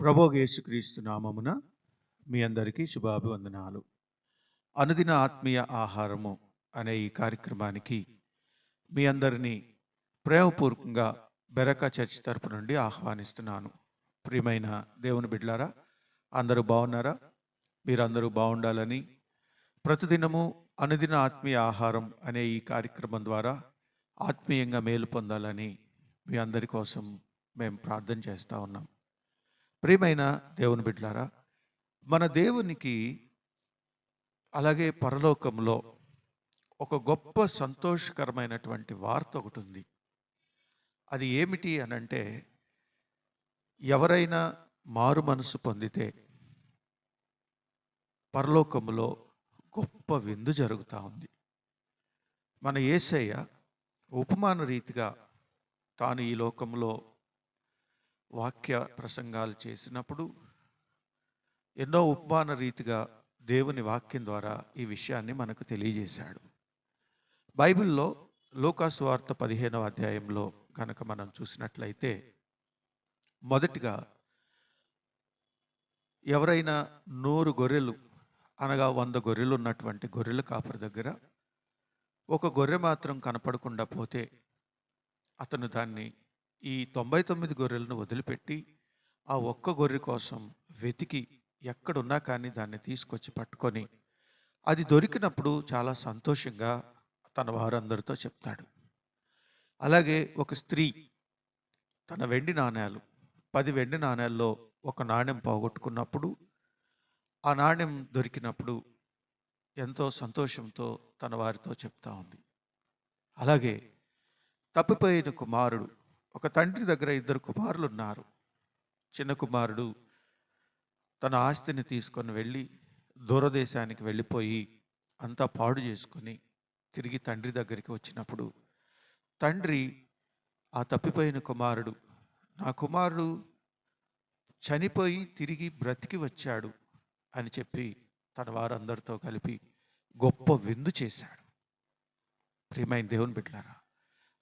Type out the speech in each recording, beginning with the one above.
ప్రభోగ యేసుక్రీస్తు నామమున మీ అందరికీ శుభాభివందనాలు. అనుదిన ఆత్మీయ ఆహారము అనే ఈ కార్యక్రమానికి మీ అందరినీ ప్రేమపూర్వకంగా బెరక చర్చ్ తరపు నుండి ఆహ్వానిస్తున్నాను. ప్రియమైన దేవుని బిడ్లారా అందరూ బాగున్నారా? మీరందరూ బాగుండాలని ప్రతిదినము అనుదిన ఆత్మీయ ఆహారం అనే ఈ కార్యక్రమం ద్వారా ఆత్మీయంగా మేలు పొందాలని మీ అందరి కోసం మేము ప్రార్థన చేస్తూ ఉన్నాం. ప్రియమైన దేవుని బిడ్డలారా మన దేవునికి అలాగే పరలోకంలో ఒక గొప్ప సంతోషకరమైనటువంటి వార్త ఒకటి ఉంది. అది ఏమిటి అని అంటే ఎవరైనా మారు మనసు పొందితే పరలోకంలో గొప్ప విందు జరుగుతూ ఉంది. మన ఏసయ్య ఉపమాన రీతిగా తాను ఈ లోకంలో వాక్య ప్రసంగాలు చేసినప్పుడు ఎన్నో ఉపమాన రీతిగా దేవుని వాక్యం ద్వారా ఈ విషయాన్ని మనకు తెలియజేశాడు. బైబిల్లో లోకాసు వార్త పదిహేనవ అధ్యాయంలో కనుక మనం చూసినట్లయితే మొదటిగా ఎవరైనా నూరు గొర్రెలు అనగా వంద గొర్రెలు ఉన్నటువంటి గొర్రెల కాపరి దగ్గర ఒక గొర్రె మాత్రం కనపడకుండా పోతే అతను దాన్ని ఈ తొంభై తొమ్మిది గొర్రెలను వదిలిపెట్టి ఆ ఒక్క గొర్రె కోసం వెతికి ఎక్కడున్నా కానీ దాన్ని తీసుకొచ్చి పట్టుకొని అది దొరికినప్పుడు చాలా సంతోషంగా తన వారందరితో చెప్తాడు. అలాగే ఒక స్త్రీ తన వెండి నాణ్యాలు పది వెండి నాణ్యాల్లో ఒక నాణ్యం పోగొట్టుకున్నప్పుడు ఆ నాణ్యం దొరికినప్పుడు ఎంతో సంతోషంతో తన వారితో చెప్తా ఉంది. అలాగే తప్పిపోయిన కుమారుడు ఒక తండ్రి దగ్గర ఇద్దరు కుమారులు ఉన్నారు చిన్న కుమారుడు తన ఆస్తిని తీసుకొని వెళ్ళి దూరదేశానికి వెళ్ళిపోయి అంతా పాడు చేసుకొని తిరిగి తండ్రి దగ్గరికి వచ్చినప్పుడు తండ్రి ఆ తప్పిపోయిన కుమారుడు నా కుమారుడు చనిపోయి తిరిగి బ్రతికి వచ్చాడు అని చెప్పి తన వారందరితో కలిపి గొప్ప విందు చేశాడు. ప్రియమైన దేవుని బిడ్డారా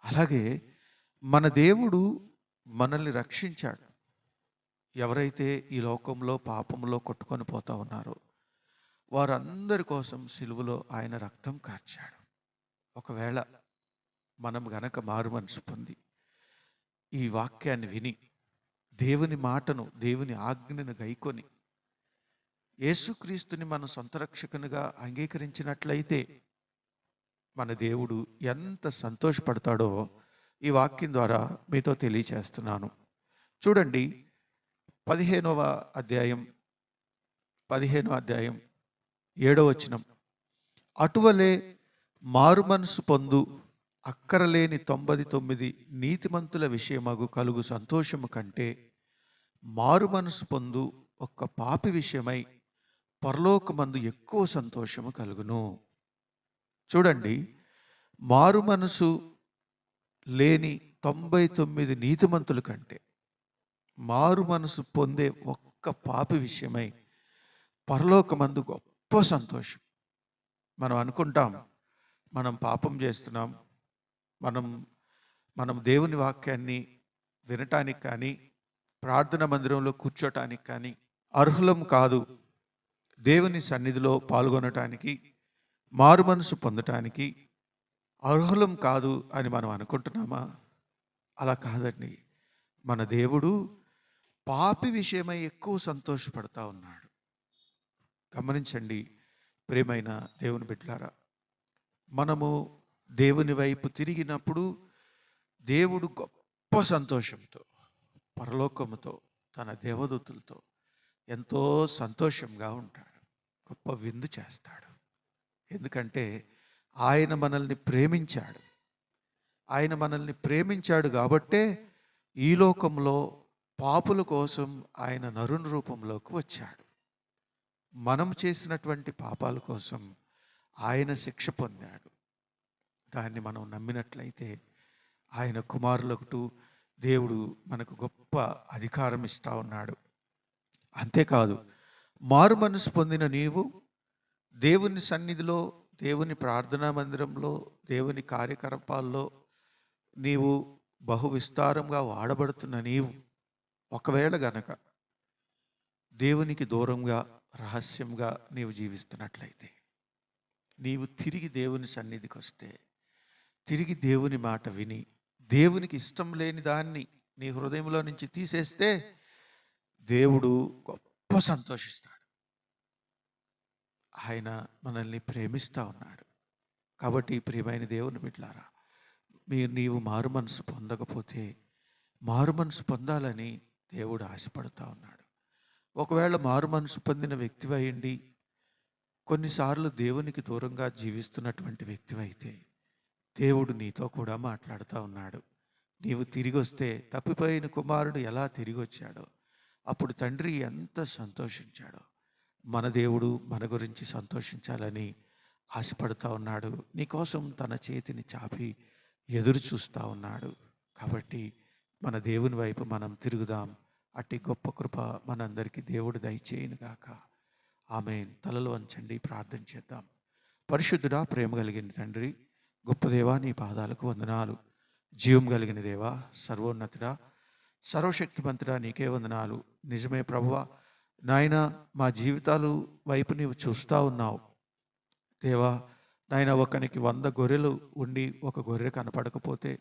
అలాగే మన దేవుడు మనల్ని రక్షించాడు. ఎవరైతే ఈ లోకంలో పాపంలో కొట్టుకొని పోతా ఉన్నారో వారందరి కోసం సిలువలో ఆయన రక్తం కార్చాడు. ఒకవేళ మనం గనక మారు మనసు పొంది ఈ వాక్యాన్ని విని దేవుని మాటను దేవుని ఆజ్ఞను గైకొని యేసుక్రీస్తుని మన సొంత రక్షకునిగా అంగీకరించినట్లయితే మన దేవుడు ఎంత సంతోషపడతాడో ఈ వాక్యం ద్వారా మీతో తెలియచేస్తున్నాను. చూడండి పదిహేనవ అధ్యాయం పదిహేనవ అధ్యాయం ఏడవ వచనం. అటువలే మారు మనసు పొందు అక్కరలేని తొంభై తొమ్మిది నీతిమంతుల విషయమగు కలుగు సంతోషము కంటే మారు మనసు పొందు ఒక్క పాపి విషయమై పరలోకమందు ఎక్కువ సంతోషము కలుగును. చూడండి మారు మనసు లేని తొంభై తొమ్మిది నీతిమంతుల కంటే మారు మనసు పొందే ఒక్క పాపి విషయమై పరలోకమందు గొప్ప సంతోషం. మనం అనుకుంటాం మనం పాపం చేస్తున్నాం మనం మనం దేవుని వాక్యాన్ని వినటానికి కానీ ప్రార్థన మందిరంలో కూర్చోటానికి కానీ అర్హులం కాదు. దేవుని సన్నిధిలో పాల్గొనటానికి మారు మనసు పొందటానికి అర్హులం కాదు అని మనం అనుకుంటున్నామా? అలా కాదండి. మన దేవుడు పాపి విషయమై ఎక్కువ సంతోషపడతా ఉన్నాడు. గమనించండి ప్రేమైన దేవుని బిడ్డలారా. మనము దేవుని వైపు తిరిగినప్పుడు దేవుడు గొప్ప సంతోషంతో పరలోకముతో తన దేవదూతులతో ఎంతో సంతోషంగా ఉంటాడు. గొప్ప విందు చేస్తాడు. ఎందుకంటే ఆయన మనల్ని ప్రేమించాడు. ఆయన మనల్ని ప్రేమించాడు కాబట్టే ఈ లోకంలో పాపుల కోసం ఆయన నరుణ రూపంలోకి వచ్చాడు. మనం చేసినటువంటి పాపాల కోసం ఆయన శిక్ష పొందాడు. దాన్ని మనం నమ్మినట్లయితే ఆయన కుమారులకు దేవుడు మనకు గొప్ప అధికారం ఇస్తా ఉన్నాడు. అంతేకాదు మారు మనసు పొందిన నీవు దేవుని సన్నిధిలో దేవుని ప్రార్థనా మందిరంలో దేవుని కార్యకలాపాల్లో నీవు బహు విస్తారంగా వాడబడుతున్న నీవు ఒకవేళ గనక దేవునికి దూరంగా రహస్యంగా నీవు జీవిస్తున్నట్లయితే నీవు తిరిగి దేవుని సన్నిధికి వస్తే తిరిగి దేవుని మాట విని దేవునికి ఇష్టం లేని దాన్ని నీ హృదయంలో నుంచి తీసేస్తే దేవుడు గొప్ప సంతోషిస్తాడు. ఆయన మనల్ని ప్రేమిస్తూ ఉన్నాడు. కాబట్టి ప్రియమైన దేవుని బిడ్లారా మీరు నీవు మారు మనసు పొందకపోతే మారు మనసు పొందాలని దేవుడు ఆశపడుతూ ఉన్నాడు. ఒకవేళ మారు మనసు పొందిన వ్యక్తివైండి కొన్నిసార్లు దేవునికి దూరంగా జీవిస్తున్నటువంటి వ్యక్తివైతే దేవుడు నీతో కూడా మాట్లాడుతూ ఉన్నాడు. నీవు తిరిగి వస్తే తప్పిపోయిన కుమారుడు ఎలా తిరిగి వచ్చాడో అప్పుడు తండ్రి ఎంత సంతోషించాడో మన దేవుడు మన గురించి సంతోషించాలని ఆశపడుతూ ఉన్నాడు. నీకోసం తన చేతిని చాపి ఎదురు చూస్తూ ఉన్నాడు. కాబట్టి మన దేవుని వైపు మనం తిరుగుదాం. అట్టి గొప్ప కృప మనందరికీ దేవుడు దయచేయనుగాక ఆమె తలలు వంచండి ప్రార్థన చేద్దాం. పరిశుద్ధుడా ప్రేమ కలిగిన తండ్రి గొప్ప దేవా నీ పాదాలకు వందనాలు. జీవం కలిగిన దేవా సర్వోన్నతుడా సర్వశక్తిమంతుడా నీకే వందనాలు. నిజమే ప్రభువా నాయన మా జీవితాలు వైపు నీవు చూస్తూ ఉన్నావు. దేవా నాయన ఒకనికి వంద గొర్రెలు ఉండి ఒక గొర్రె కనపడకపోతే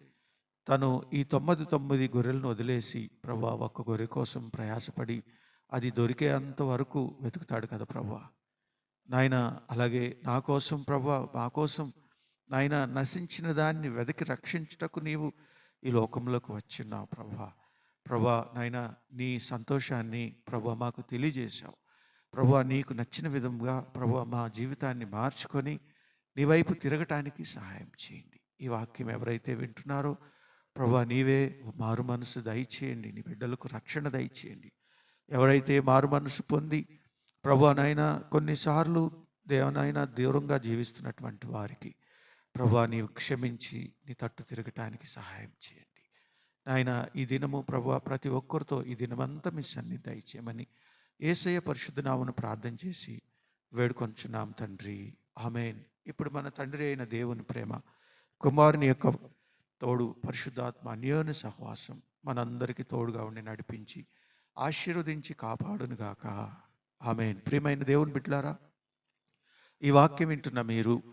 తను ఈ తొమ్మిది తొమ్మిది గొర్రెలను వదిలేసి ప్రభా ఒక్క గొర్రె కోసం ప్రయాసపడి అది దొరికేంత వరకు వెతుకుతాడు కదా ప్రభా. నాయన అలాగే నా కోసం ప్రభా మా కోసం నాయన నశించిన దాన్ని వెతికి రక్షించుటకు నీవు ఈ లోకంలోకి వచ్చిన్నావు ప్రభా. ప్రభా నాయన నీ సంతోషాన్ని ప్రభా మాకు తెలియజేశావు. ప్రభా నీకు నచ్చిన విధంగా ప్రభా మా జీవితాన్ని మార్చుకొని నీ వైపు తిరగటానికి సహాయం చేయండి. ఈ వాక్యం ఎవరైతే వింటున్నారో ప్రభా నీవే మారు మనసు దయచేయండి. నీ బిడ్డలకు రక్షణ దయచేయండి. ఎవరైతే మారు మనసు పొంది ప్రభా నాయన కొన్నిసార్లు దేవనైనా దూరంగా జీవిస్తున్నటువంటి వారికి ప్రభా నీవు క్షమించి నీ తట్టు తిరగటానికి సహాయం చేయండి. ఆయన ఈ దినము ప్రభు ప్రతి ఒక్కరితో ఈ దినమంతా మీ సన్ని దయచేయమని ఏసయ్య పరిశుద్ధనామను ప్రార్థన చేసి వేడుకొంచున్నాం తండ్రి. ఆమెన్. ఇప్పుడు మన తండ్రి అయిన దేవుని ప్రేమ కుమారుని యొక్క తోడు పరిశుద్ధాత్మ అన్యోన్య సహవాసం మనందరికీ తోడుగా ఉండి నడిపించి ఆశీర్వదించి కాపాడునుగాక ఆమెన్. ప్రియమైన దేవుని బిడ్డలారా ఈ వాక్యం వింటున్న మీరు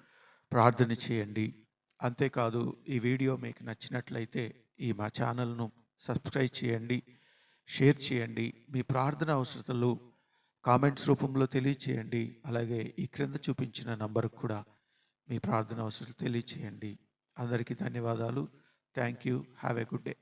ప్రార్థన చేయండి. అంతేకాదు ఈ వీడియో మీకు నచ్చినట్లయితే ఈ మా ఛానల్ను సబ్స్క్రైబ్ చేయండి షేర్ చేయండి మీ ప్రార్థన అవసరతలు కామెంట్స్ రూపంలో తెలియచేయండి అలాగే ఈ క్రింద చూపించిన నంబర్కు కూడా మీ ప్రార్థన అవసరాలు తెలియచేయండి. అందరికీ ధన్యవాదాలు. Thank you. Have a good day.